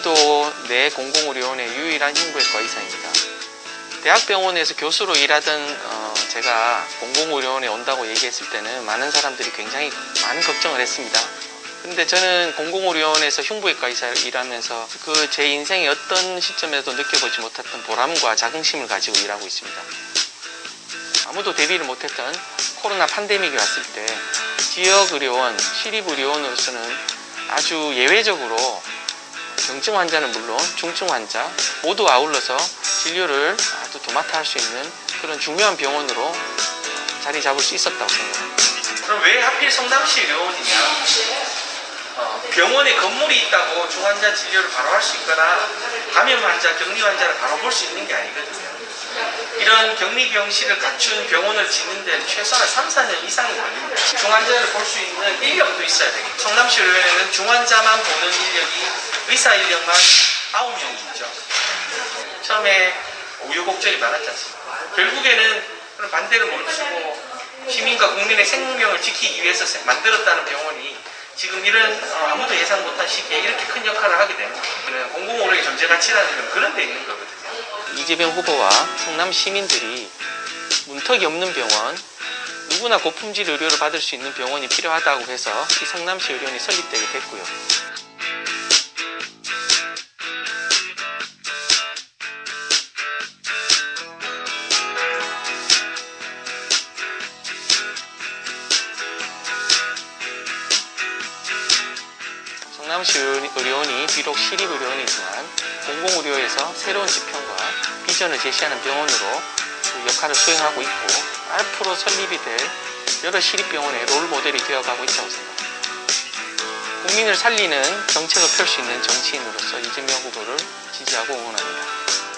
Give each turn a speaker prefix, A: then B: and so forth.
A: 경기도 내 공공의료원의 유일한 흉부외과 의사입니다. 대학병원에서 교수로 일하던 어, 제가 공공의료원에 온다고 얘기했을 때는 많은 사람들이 굉장히 많은 걱정을 했습니다. 근데 저는 공공의료원에서 흉부외과 의사를 일하면서 그 제 인생의 어떤 시점에도 느껴보지 못했던 보람과 자긍심을 가지고 일하고 있습니다. 아무도 대비를 못했던 코로나 팬데믹이 왔을 때 지역 의료원, 시립 의료원으로서는 아주 예외적으로 경증 환자는 물론 중증 환자 모두 아울러서 진료를 아주 도맡아 할 수 있는 그런 중요한 병원으로 자리 잡을 수 있었다고 생각합니다. 그럼 왜 하필 성남시 의료원이냐? 어, 병원에 건물이 있다고 중환자 진료를 바로 할 수 있거나 감염 환자, 격리 환자를 바로 볼 수 있는 게 아니거든요. 이런 격리 병실을 갖춘 병원을 짓는 데는 최소한 3, 4년 이상이 걸립니다. 중환자를 볼 수 있는 인력도 있어야 되겠죠. 성남시 의료원에는 중환자만 보는 인력이 의사 인력만 9명이 있죠. 처음에 우유곡절이 많았지 않습니까? 결국에는 그런 반대를 멈추고 시민과 국민의 생명을 지키기 위해서 세- 만들었다는 병원이 지금 이런 어, 아무도 예상 못한 시기에 이렇게 큰 역할을 하게 거예요. 공공의료의 존재 가치라는 건 그런 데 있는 거거든요. 이재명 후보와 성남 시민들이 문턱이 없는 병원, 누구나 고품질 의료를 받을 수 있는 병원이 필요하다고 해서 이 성남시 의료원이 설립되게 됐고요. 성남시 의료- 의료원이 비록 시립의료원이지만 공공의료에서 새로운 지평과 비전을 제시하는 병원으로 그 역할을 수행하고 있고 앞으로 설립이 될 여러 시립병원의 롤 모델이 되어가고 있다고 생각합니다. 국민을 살리는 정책을 펼 수 있는 정치인으로서 이재명 후보를 지지하고 응원합니다.